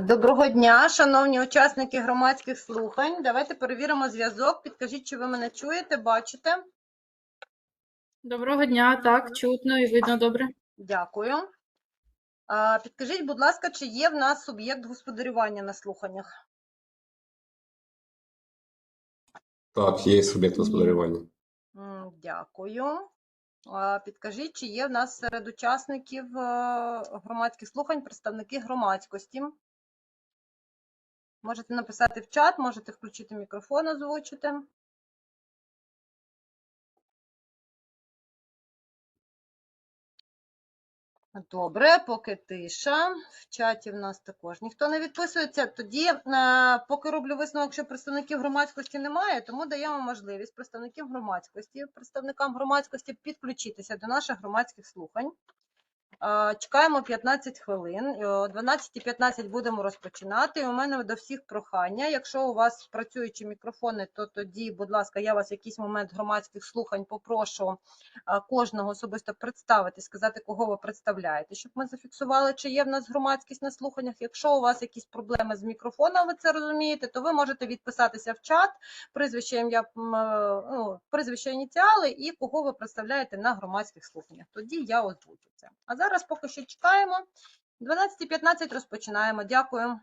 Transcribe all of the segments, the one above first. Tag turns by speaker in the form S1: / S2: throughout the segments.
S1: Доброго дня, шановні учасники громадських слухань. Давайте перевіримо зв'язок. Підкажіть, чи ви мене чуєте, бачите?
S2: Доброго дня, так, чутно і видно добре.
S1: Дякую. Підкажіть, будь ласка, чи є в нас суб'єкт господарювання на слуханнях?
S3: Так, є суб'єкт господарювання.
S1: Дякую. Підкажіть, чи є в нас серед учасників е, громадських слухань представники громадськості? Можете написати в чат, можете включити мікрофон, озвучити. Добре, поки тиша. В чаті в нас також ніхто не відписується. Тоді, е, поки роблю висновок, що представників громадськості немає, тому даємо можливість представників громадськості, представникам громадськості підключитися до наших громадських слухань. Чекаємо 15 хвилин. Е, О 12.15 будемо розпочинати. У мене до всіх прохання. Якщо у вас працюючі мікрофони, то тоді, будь ласка, я вас в якийсь момент громадських слухань попрошу кожного особисто представити, сказати, кого ви представляєте, щоб ми зафіксували, чи є в нас громадськість на слуханнях. Якщо у вас якісь проблеми з мікрофоном, ви це розумієте, то ви можете відписатися в чат, прізвище ім'я, е, ну, прізвище ініціали і кого ви представляєте на громадських слуханнях. Тоді я озвучу це. А зараз поки що чекаємо. 12.15 розпочинаємо. Дякую.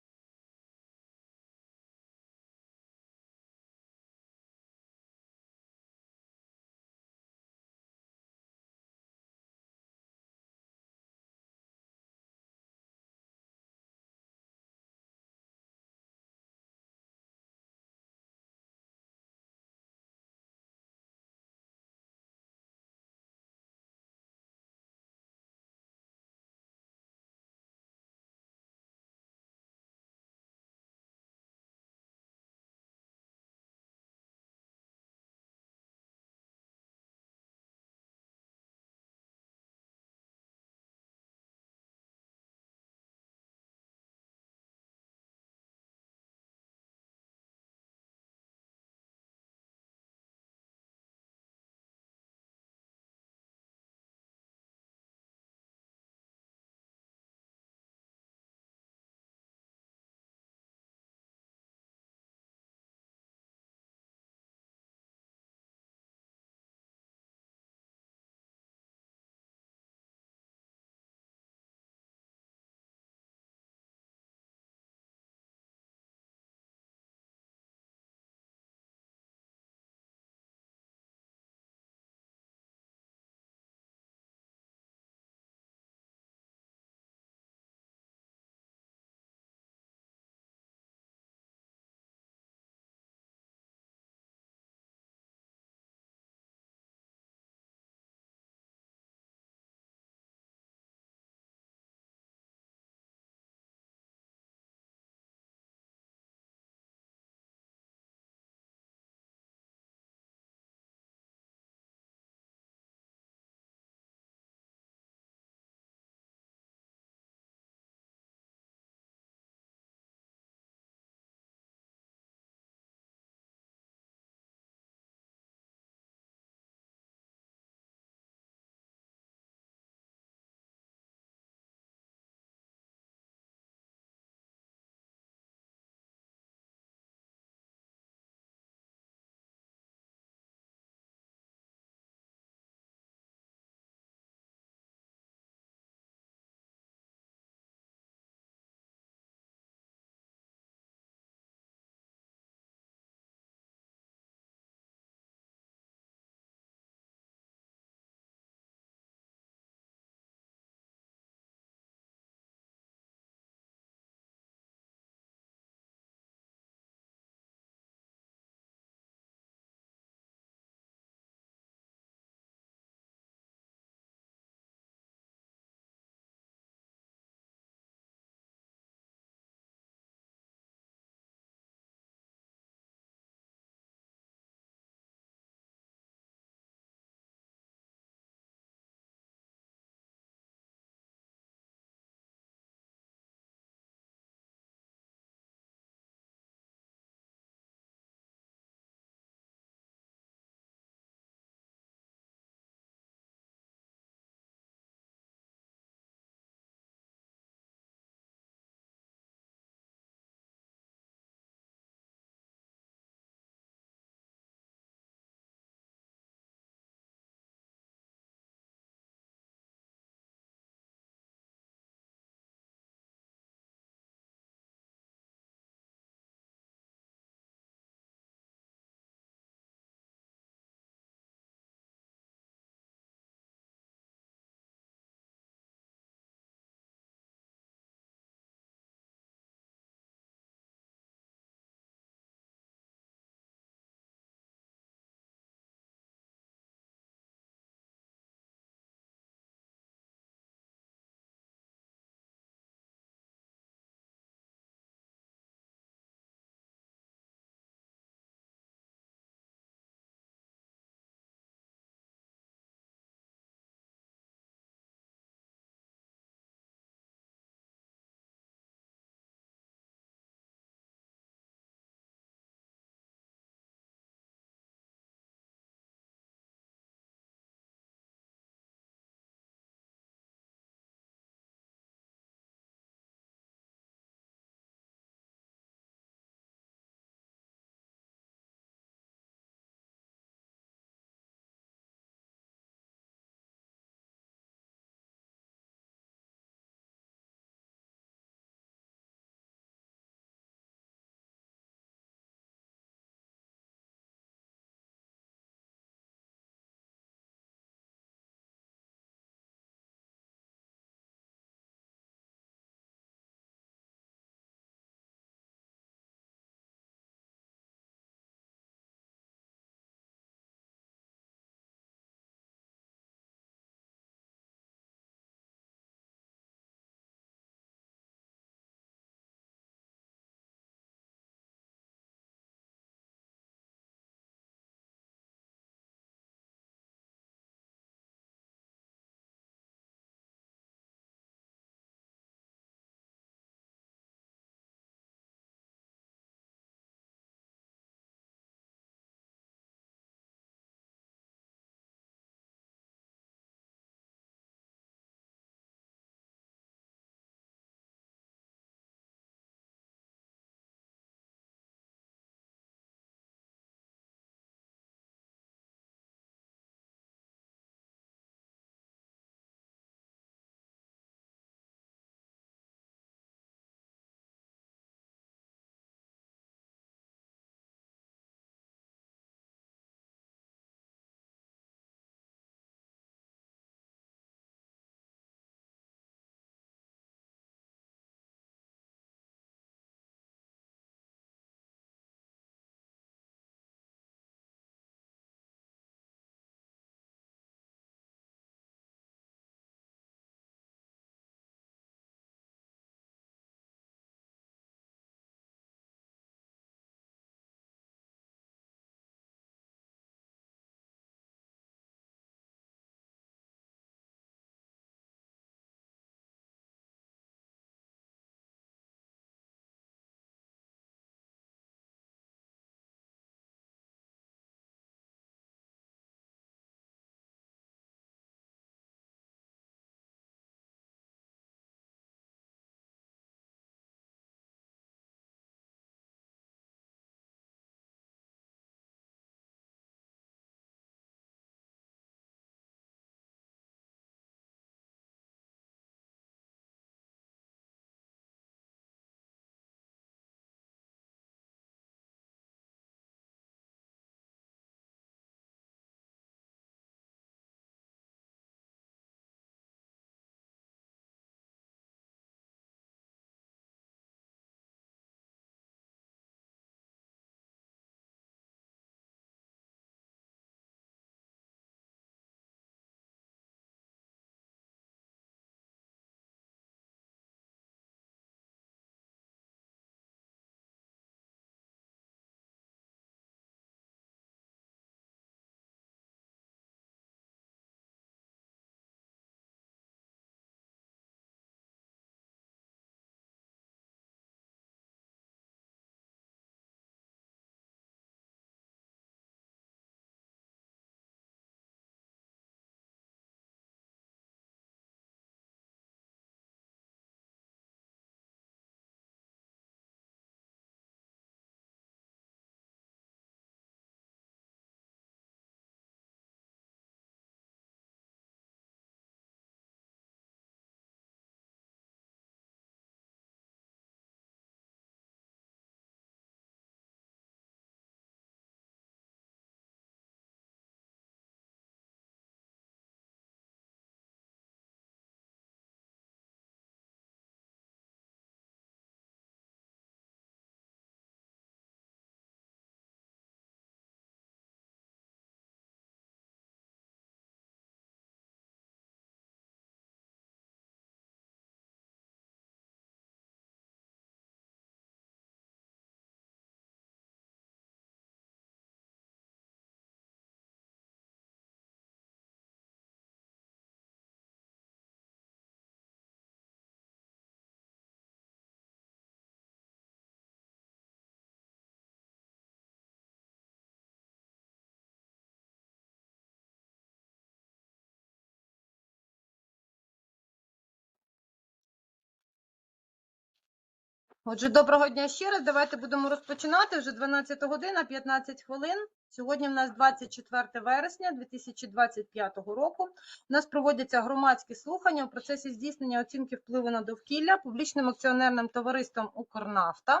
S1: Отже, доброго дня ще раз. Давайте будемо розпочинати. Вже 12 година, 15 хвилин. Сьогодні в нас 24 вересня 2025 року. У нас проводяться громадські слухання у процесі здійснення оцінки впливу на довкілля публічним акціонерним товариством «Укрнафта»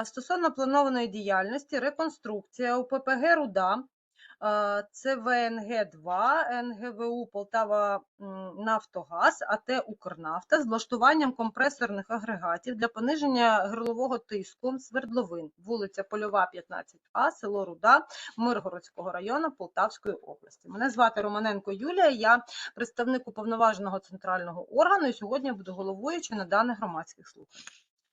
S1: е, стосовно планованої діяльності, реконструкція УППГ «Руда», е, ЦВНГ-2, НГВУ Полтава Нафтогаз, АТ Укрнафта з влаштуванням компресорних агрегатів для пониження грлового тиску свердловин, вулиця Польова, 15А, село Руда, Миргородського району Полтавської області. Мене звати Романенко Юлія, я представник уповноваженого центрального органу і сьогодні буду головуючою на даних громадських слухань.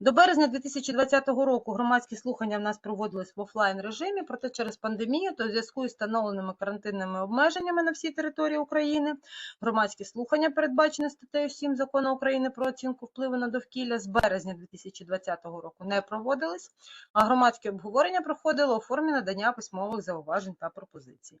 S1: До березня 2020 року громадські слухання в нас проводились в офлайн режимі, проте через пандемію та у зв'язку із встановленими карантинними обмеженнями на всій території України громадські слухання, передбачені статтею 7 закону України про оцінку впливу на довкілля з березня 2020 року не проводились, а громадське обговорення проходило у формі надання письмових зауважень та пропозицій.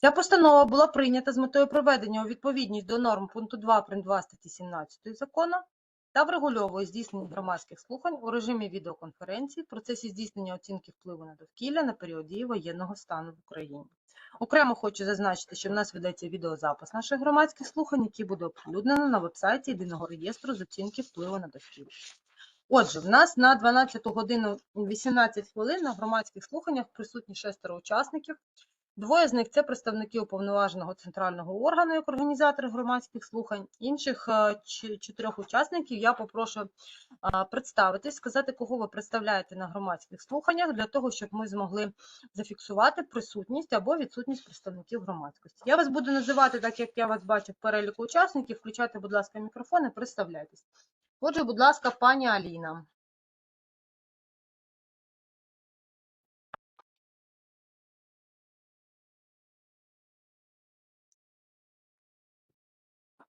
S1: Ця постанова була прийнята з метою приведення у відповідність до норм пункту 2 прим. 2 статті 17 закону та врегульовує здійснення громадських слухань у режимі відеоконференції в процесі здійснення оцінки впливу на довкілля на період дії воєнного стану в Україні. Окремо хочу зазначити, що в нас ведеться відеозапис наших громадських слухань, який буде оприлюднено на вебсайті єдиного реєстру з оцінки впливу на довкілля. Отже, в нас на 12 годину 18 хвилин на громадських слуханнях присутні шестеро учасників. Двоє з них це представники уповноваженого центрального органу як організатори громадських слухань. Інших е, чотирьох учасників я попрошу е, представитись, сказати, кого ви представляєте на громадських слуханнях, для того, щоб ми змогли зафіксувати присутність або відсутність представників громадськості. Я вас буду називати так, як я вас бачу в переліку учасників. Включайте, будь ласка, мікрофон і представляйтесь. Отже, будь ласка, пані Аліна.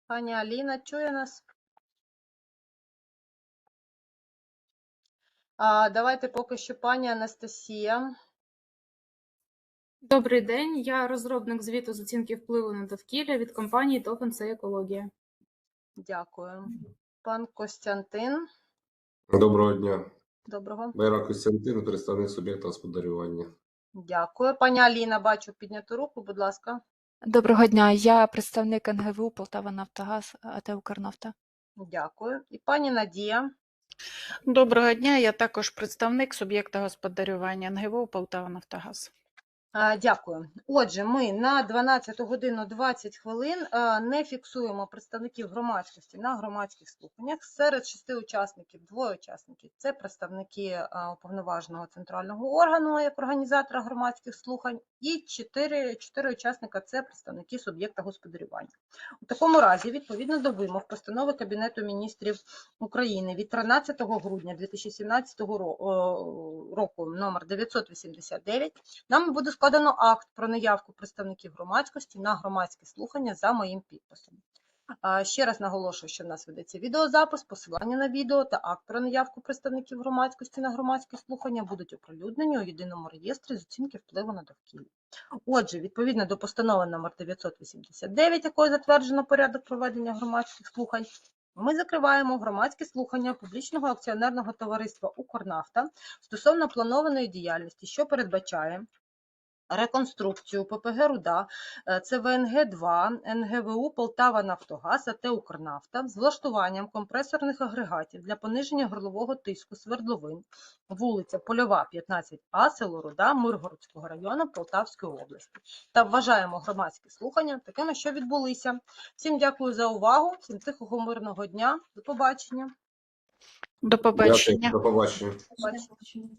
S1: Пані Аліна, чує нас? А, давайте поки що пані Анастасія.
S2: Добрий день. Я розробник звіту з оцінки впливу на довкілля від компанії Токен це екологія.
S1: Дякую. Пан Костянтин.
S3: Доброго дня.
S1: Доброго.
S3: Байрак Костянтин, представник суб'єкта господарювання.
S1: Дякую. Пані Аліна, бачу підняту руку, будь ласка.
S4: Доброго дня, я представник НГВУ Полтава Нафтогаз АТ Укрнафта.
S1: Дякую. І пані Надія.
S5: Доброго дня, я також представник суб'єкта господарювання НГВУ Полтава Нафтогаз.
S1: Дякую. Отже, ми на 12 годину 20 хвилин не фіксуємо представників громадськості на громадських слуханнях. Серед шести учасників, двоє учасників це представники уповноваженого центрального органу як організатора громадських слухань, і чотири, чотири учасника це представники суб'єкта господарювання. У такому разі, відповідно до вимог постанови Кабінету міністрів України від 13 грудня 2017 ро- о, року номер 989 Нам буде складено акт про наявку представників громадськості на громадські слухання за моїм підписом. Ще раз наголошую, що в нас ведеться відеозапис, посилання на відео та акт про наявку представників громадськості на громадські слухання будуть оприлюднені у єдиному реєстрі з оцінки впливу на довкілля. Отже, відповідно до постанови номер 989, якою затверджено порядок проведення громадських слухань, ми закриваємо громадські слухання публічного акціонерного товариства «Укрнафта» стосовно планованої діяльності, що передбачає реконструкцію ППГ «Руда», е, ЦВНГ-2, НГВУ «Полтава Нафтогаз», АТ «Укрнафта» з влаштуванням компресорних агрегатів для пониження горлового тиску свердловин, вулиця Польова, 15А, село Руда, Миргородського району Полтавської області. Та вважаємо громадські слухання такими, що відбулися. Всім дякую за увагу, всім тихого мирного дня. До побачення.
S5: До побачення.
S3: Дякую, до побачення.
S1: Побачення.